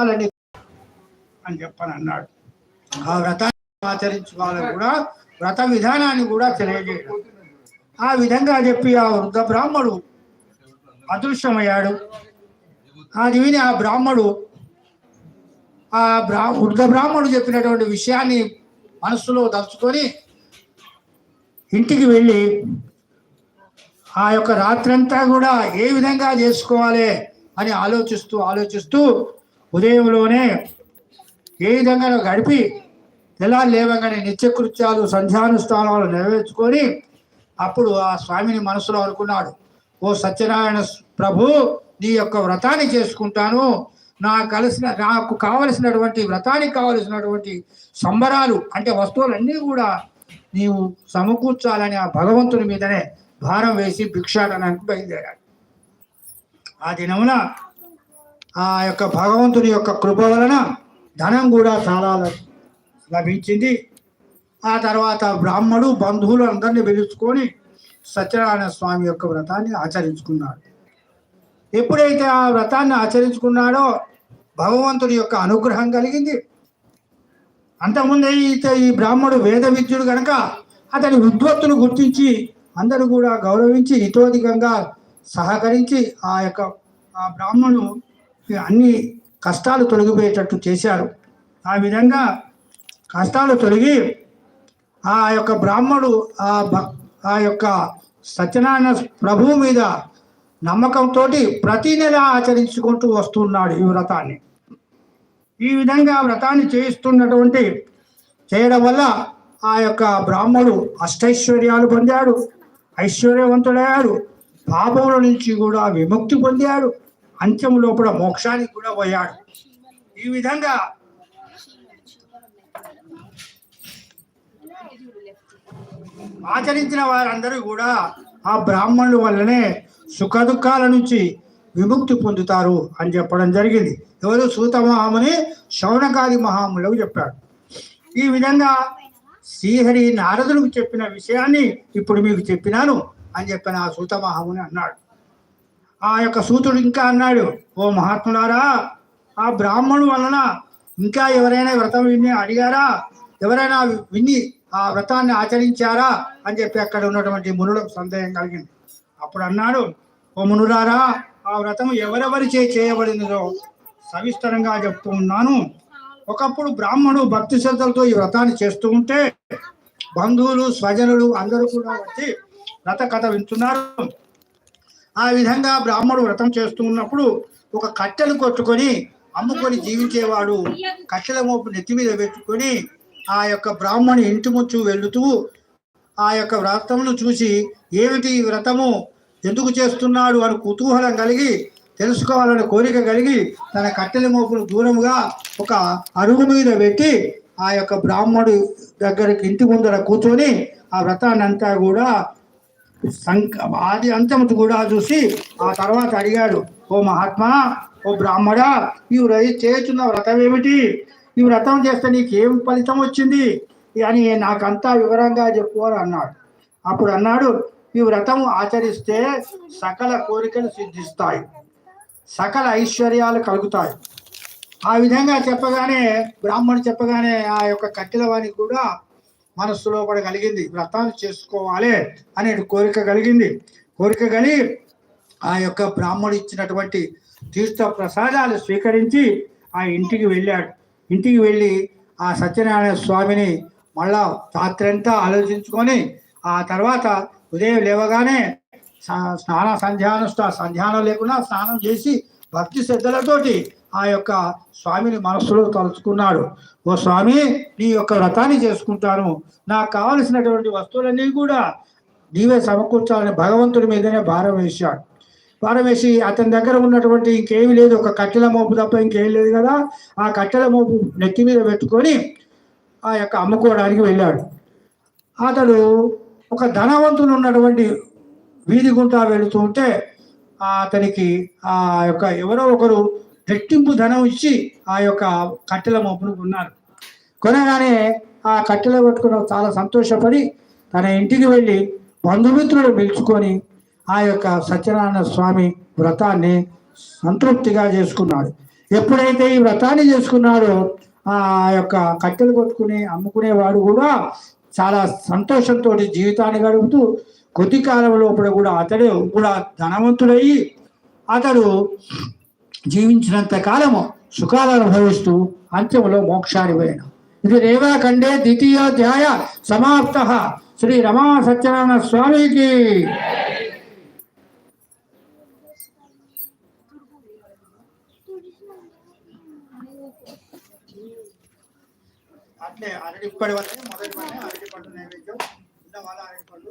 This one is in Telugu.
వ్రతాలని అని చెప్పని అన్నాడు ఆ వ్రతాన్ని ఆచరించుకోవాలని కూడా వ్రత విధానాన్ని కూడా తెలియజేయడం. ఆ విధంగా చెప్పి ఆ వృద్ధ బ్రాహ్మడు అదృశ్యమయ్యాడు. అది విని ఆ బ్రాహ్మడు ఆ బ్రా వృద్ధ బ్రాహ్మడు చెప్పినటువంటి విషయాన్ని మనస్సులో దలుచుకొని ఇంటికి వెళ్ళి ఆ యొక్క రాత్రంతా కూడా ఏ విధంగా చేసుకోవాలి అని ఆలోచిస్తూ ఆలోచిస్తూ ఉదయంలోనే ఏ విధంగా గడిపి ఎలా లేవగానే నిత్యకృత్యాలు సంధ్యానుష్ఠానాలు నెరవేర్చుకొని అప్పుడు ఆ స్వామిని మనసులో అనుకున్నాడు. ఓ సత్యనారాయణ ప్రభు నీ యొక్క వ్రతాన్ని చేసుకుంటాను. నాకు కలిసిన నాకు కావలసినటువంటి వ్రతానికి కావలసినటువంటి సంబరాలు అంటే వస్తువులన్నీ కూడా నీవు సమకూర్చాలని ఆ భగవంతుని మీదనే భారం వేసి భిక్షాటనానికి బయలుదేరాడు. ఆ దినమున ఆ యొక్క భగవంతుని యొక్క కృప వలన ధనం కూడా చాలా లభించింది. ఆ తర్వాత బ్రాహ్మడు బంధువులు అందరినీ పిలుచుకొని సత్యనారాయణ స్వామి యొక్క వ్రతాన్ని ఆచరించుకున్నాడు ఎప్పుడైతే ఆ వ్రతాన్ని ఆచరించుకున్నాడో భగవంతుడి యొక్క అనుగ్రహం కలిగింది. అంతకుముందే అయితే ఈ బ్రాహ్మడు వేద విద్యుడు కనుక అతని ఉద్వత్తును గుర్తించి అందరూ కూడా గౌరవించి హితోధికంగా సహకరించి ఆ యొక్క ఆ బ్రాహ్మణు అన్ని కష్టాలు తొలగిపోయేటట్టు చేశారు. ఆ విధంగా కష్టాలు తొలగి ఆ యొక్క బ్రాహ్మడు ఆ భక్ ఆ యొక్క సత్యనారాయణ ప్రభువు మీద నమ్మకంతో ప్రతి నెల ఆచరించుకుంటూ వస్తున్నాడు ఈ వ్రతాన్ని. ఈ విధంగా వ్రతాన్ని చేయిస్తున్నటువంటి చేయడం వల్ల ఆ యొక్క బ్రాహ్మడు అష్టైశ్వర్యాలు పొందాడు ఐశ్వర్యవంతుడయ్యాడు పాపముల నుంచి కూడా విముక్తి పొందాడు. అంత్యం లోపల మోక్షానికి కూడా పోయాడు. ఈ విధంగా ఆచరించిన వారందరూ కూడా ఆ బ్రాహ్మణుల వల్లనే సుఖ దుఃఖాల నుంచి విముక్తి పొందుతారు అని చెప్పడం జరిగింది. ఎవరు సూత మహాముని శౌనకాది మహాములకు చెప్పాడు. ఈ విధంగా శ్రీహరి నారదులకు చెప్పిన విషయాన్ని ఇప్పుడు మీకు చెప్పినాను అని చెప్పిన ఆ సూత మహాముని అన్నాడు. ఆ యొక్క సూతుడు ఇంకా అన్నాడు ఓ మహాత్ములారా ఆ బ్రాహ్మణు వలన ఇంకా ఎవరైనా వ్రతం విని అడిగారా? ఎవరైనా విని ఆ వ్రతాన్ని ఆచరించారా? అని చెప్పి అక్కడ ఉన్నటువంటి మునులకు సందేహం కలిగింది. అప్పుడు అన్నాడు ఓ మునులారా ఆ వ్రతం ఎవరెవరి చే చేయబడినదో సవిస్తరంగా చెప్తూ ఉన్నాను. ఒకప్పుడు బ్రాహ్మణుడు భక్తి శ్రద్ధలతో ఈ వ్రతాన్ని చేస్తూ ఉంటే బంధువులు స్వజనులు అందరూ కూడా వచ్చి వ్రత కథ వింటున్నారు. ఆ విధంగా బ్రాహ్మడు వ్రతం చేస్తూ ఉన్నప్పుడు ఒక కట్టెలు కొట్టుకొని అమ్ముకొని జీవించేవాడు కట్టెల మోపు నెత్తి మీద పెట్టుకొని ఆ యొక్క బ్రాహ్మణి ఇంటి ముచ్చు వెళుతూ ఆ యొక్క వ్రతమును చూసి ఏమిటి వ్రతము? ఎందుకు చేస్తున్నాడు? అని కుతూహలం కలిగి తెలుసుకోవాలని కోరిక కలిగి తన కట్టెల మోపును దూరముగా ఒక అరుగు మీద పెట్టి ఆ యొక్క బ్రాహ్మడు దగ్గరికి ఇంటి ముందర కూర్చొని ఆ వ్రతాన్ని అంతా కూడా సంక ఆది అంతము కూడా చూసి ఆ తర్వాత అడిగాడు ఓ మహాత్మా ఓ బ్రాహ్మడా ఈ చేస్తున్న వ్రతం ఏమిటి? ఈ వ్రతం చేస్తే నీకు ఫలితం వచ్చింది? అని నాకంతా వివరంగా చెప్పు అని అన్నాడు. అప్పుడు అన్నాడు ఈ వ్రతం ఆచరిస్తే సకల కోరికలు సిద్ధిస్తాయి. సకల ఐశ్వర్యాలు కలుగుతాయి. ఆ విధంగా చెప్పగానే బ్రాహ్మణుడు చెప్పగానే ఆ యొక్క కట్టెల వానికి కూడా మనస్సులో కూడా కలిగింది. వ్రతాలు చేసుకోవాలి అనే కోరిక కలిగింది. కోరిక కలిగి ఆ యొక్క బ్రాహ్మణుడు ఇచ్చినటువంటి తీర్థ ప్రసాదాలు స్వీకరించి ఆ ఇంటికి వెళ్ళాడు. ఇంటికి వెళ్ళి ఆ సత్యనారాయణ స్వామిని మళ్ళా రాత్రంతా ఆలోచించుకొని ఆ తర్వాత ఉదయం లేవగానే స్నాన సంధ్యానుష్ఠ సంధ్యానం లేకుండా స్నానం చేసి భక్తి శ్రద్ధలతోటి ఆ యొక్క స్వామిని మనస్సులో తలుచుకున్నాడు. ఓ స్వామి నీ యొక్క వ్రతాన్ని చేసుకుంటాను. నాకు కావలసినటువంటి వస్తువులన్నీ కూడా నీవే సమకూర్చాలని భగవంతుడి మీదనే భారం వేశాడు. భారం వేసి అతని దగ్గర ఉన్నటువంటి ఇంకేమీ లేదు. ఒక కట్టెల మోపు తప్ప ఇంకేం లేదు కదా. ఆ కట్టెల మోపు నెత్తి మీద పెట్టుకొని ఆ యొక్క అమ్ముకోవడానికి వెళ్ళాడు. అతడు ఒక ధనవంతులు ఉన్నటువంటి వీధి గుంటా వెళుతూ ఉంటే అతనికి ఆ యొక్క ఎవరో ఒకరు రెట్టింపు ధనం ఇచ్చి ఆ యొక్క కట్టెల మోపును కొన్నారు. కొనగానే ఆ కట్టెలు పట్టుకుని చాలా సంతోషపడి తన ఇంటికి వెళ్ళి బంధుమిత్రులు పిలుచుకొని ఆ యొక్క సత్యనారాయణ స్వామి వ్రతాన్ని సంతృప్తిగా చేసుకున్నాడు. ఎప్పుడైతే ఈ వ్రతాన్ని చేసుకున్నాడో ఆ యొక్క కట్టెలు కొట్టుకుని అమ్ముకునేవాడు కూడా చాలా సంతోషంతో జీవితాన్ని గడుపుతూ కొద్ది కాలం లోపల కూడా అతడు కూడా ధనవంతుడయ్యి అతడు జీవించినంత కాలము సుఖాలు అనుభవిస్తూ అంత్యంలో మోక్షాన్ని పోయాడు. ఇది రేవాఖండే ద్వితీయోధ్యాయ సమాప్త. శ్రీ రమా సత్యనారాయణ స్వామికి అట్లే అరటి ఇప్పటి వరకు మొదటి పండు అరటి పండు నైవేద్యం ఉన్న వాళ్ళ అరటి పండు